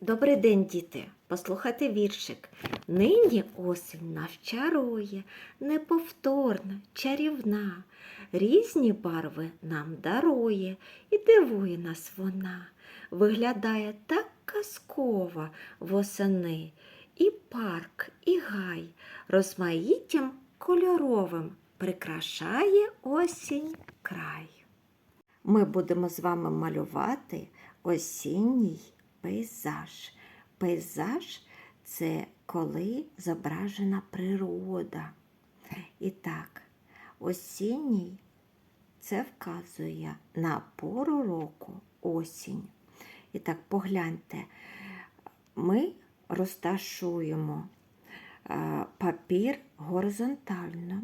Добрий день, діти! Послухайте віршик. Нині осінь навчарує, неповторна, чарівна, різні барви нам дарує і дивує нас вона. Виглядає так казково восени, і парк, і гай розмаїттям кольоровим прикрашає осінь край. Ми будемо з вами малювати осінній пейзаж. Пейзаж це коли зображена природа. І так, осінній це вказує на пору року осінь. І так, погляньте, ми розташуємо е, папір горизонтально.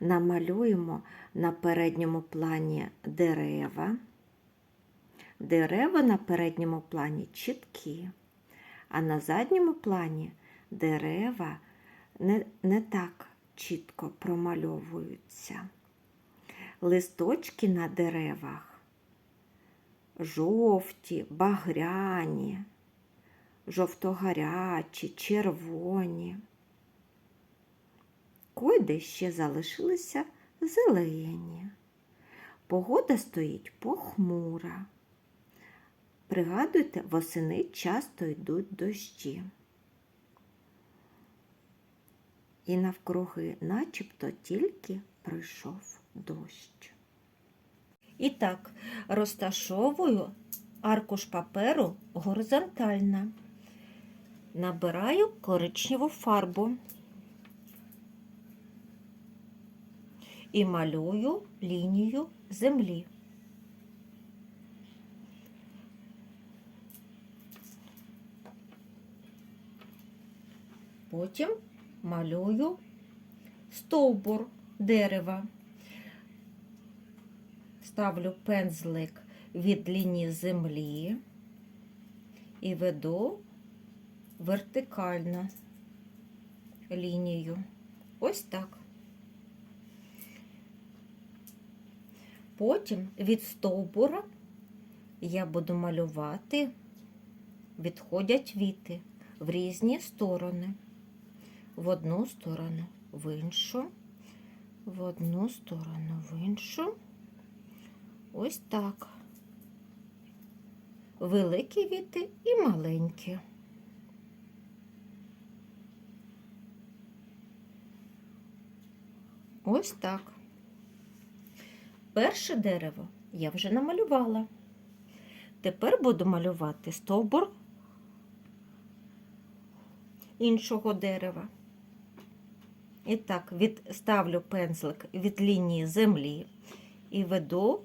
Намалюємо на передньому плані дерева. Дерева на передньому плані чіткі, а на задньому плані дерева не, не так чітко промальовуються. Листочки на деревах жовті, багряні, жовтогарячі, червоні. Койде ще залишилися зелені. Погода стоїть похмура. Пригадуйте, восени часто йдуть дощі. І навкруги начебто тільки пройшов дощ. І так, розташовую аркуш паперу горизонтально. Набираю коричневу фарбу і малюю лінію землі. Потім малюю стовбур дерева. Ставлю пензлик від лінії землі і веду вертикально лінію. Ось так. Потім від стовбура я буду малювати, відходять віти в різні сторони. В одну сторону, в іншу, в одну сторону, в іншу. Ось так. Великі віти і маленькі. Ось так. Перше дерево я вже намалювала. Тепер буду малювати стовбур іншого дерева. І так, від, ставлю пензлик від лінії землі і веду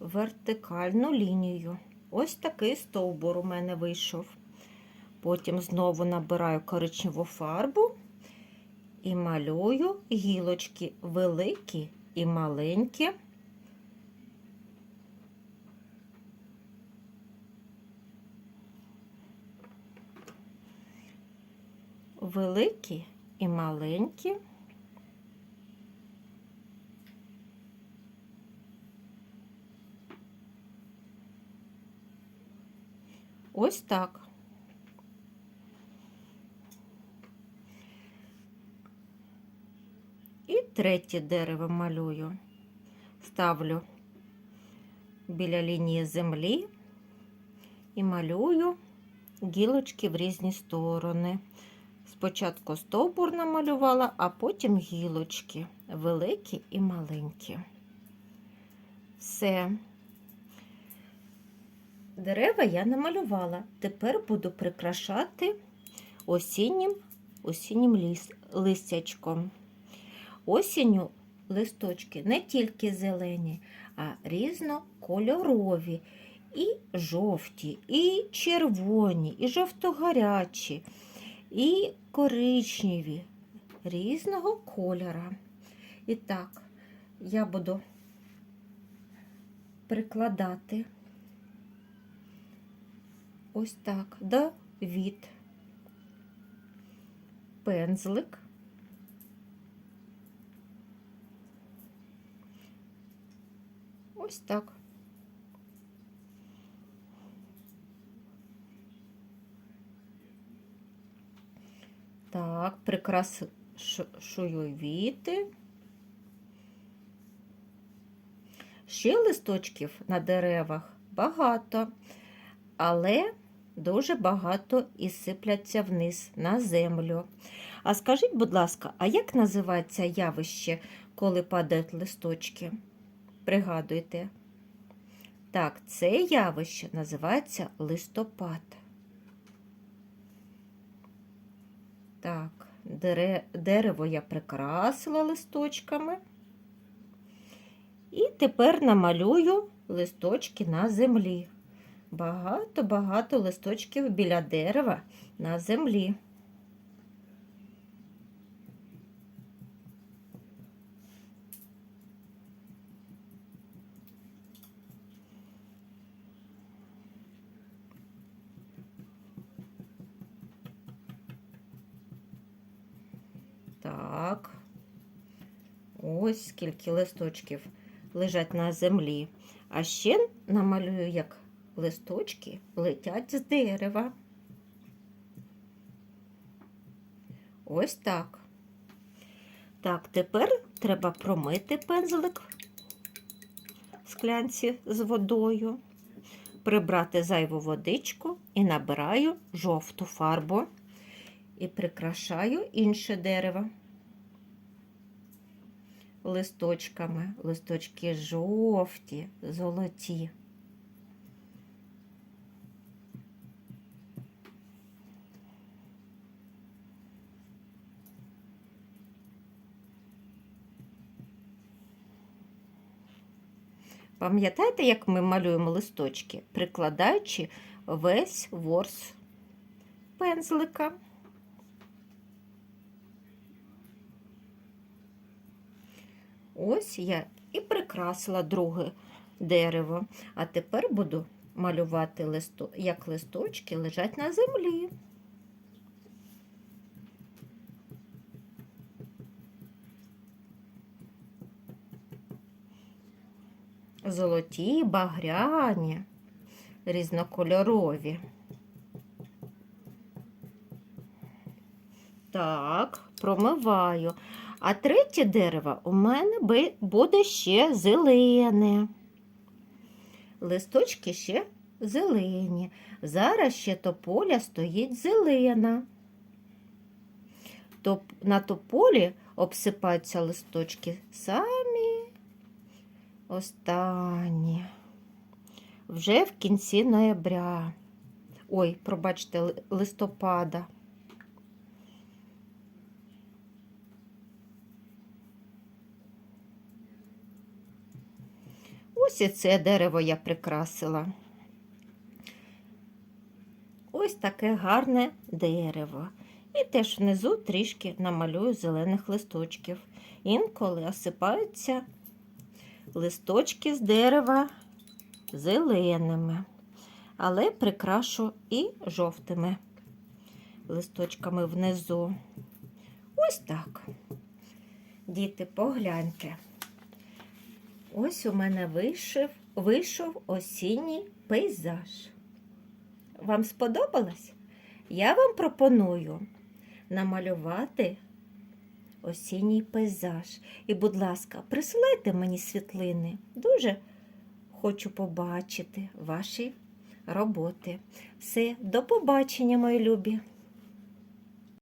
вертикальну лінію. Ось такий стовбур у мене вийшов. Потім знову набираю коричневу фарбу і малюю гілочки великі і маленькі. Великі і маленькі. Ось так. І третє дерево малюю. Ставлю біля лінії землі і малюю гілочки в різні сторони. Спочатку стовбур намалювала, а потім гілочки великі і маленькі. Все. Дерева я намалювала. Тепер буду прикрашати осіннім, осіннім ліс, листячком. Осінню листочки не тільки зелені, а різнокольорові. І жовті, і червоні, і жовтогарячі, і коричневі різного кольора. І так, я буду прикладати ось так до від пензлик. Ось так. Так, прикрашую віти. Ще листочків на деревах багато, але дуже багато і сипляться вниз на землю. А скажіть, будь ласка, а як називається явище, коли падають листочки? Пригадуйте. Так, це явище називається листопад. Так, дере- дерево я прикрасила листочками. І тепер намалюю листочки на землі. Багато-багато листочків біля дерева на землі. Так. Ось скільки листочків лежать на землі. А ще намалюю, як листочки летять з дерева. Ось так. Так, тепер треба промити пензлик в склянці з водою, прибрати зайву водичку і набираю жовту фарбу і прикрашаю інше дерево листочками. Листочки жовті, золоті. Пам'ятаєте, як ми малюємо листочки, прикладаючи весь ворс пензлика? Ось я і прикрасила друге дерево. А тепер буду малювати листо... як листочки лежать на землі. Золоті, багряні, різнокольорові. Так, промиваю. А третє дерево у мене буде ще зелене. Листочки ще зелені. Зараз ще тополя стоїть зелена. На тополі обсипаються листочки самі останні. Вже в кінці ноября. Ой, пробачте, листопада. Ось це дерево я прикрасила. Ось таке гарне дерево. І теж внизу трішки намалюю зелених листочків. Інколи осипаються листочки з дерева зеленими, але прикрашу і жовтими листочками внизу. Ось так. Діти, погляньте. Ось у мене вийшов, вийшов осінній пейзаж. Вам сподобалось? Я вам пропоную намалювати осінній пейзаж. І, будь ласка, присилайте мені світлини. Дуже хочу побачити ваші роботи. Все, до побачення, мої любі!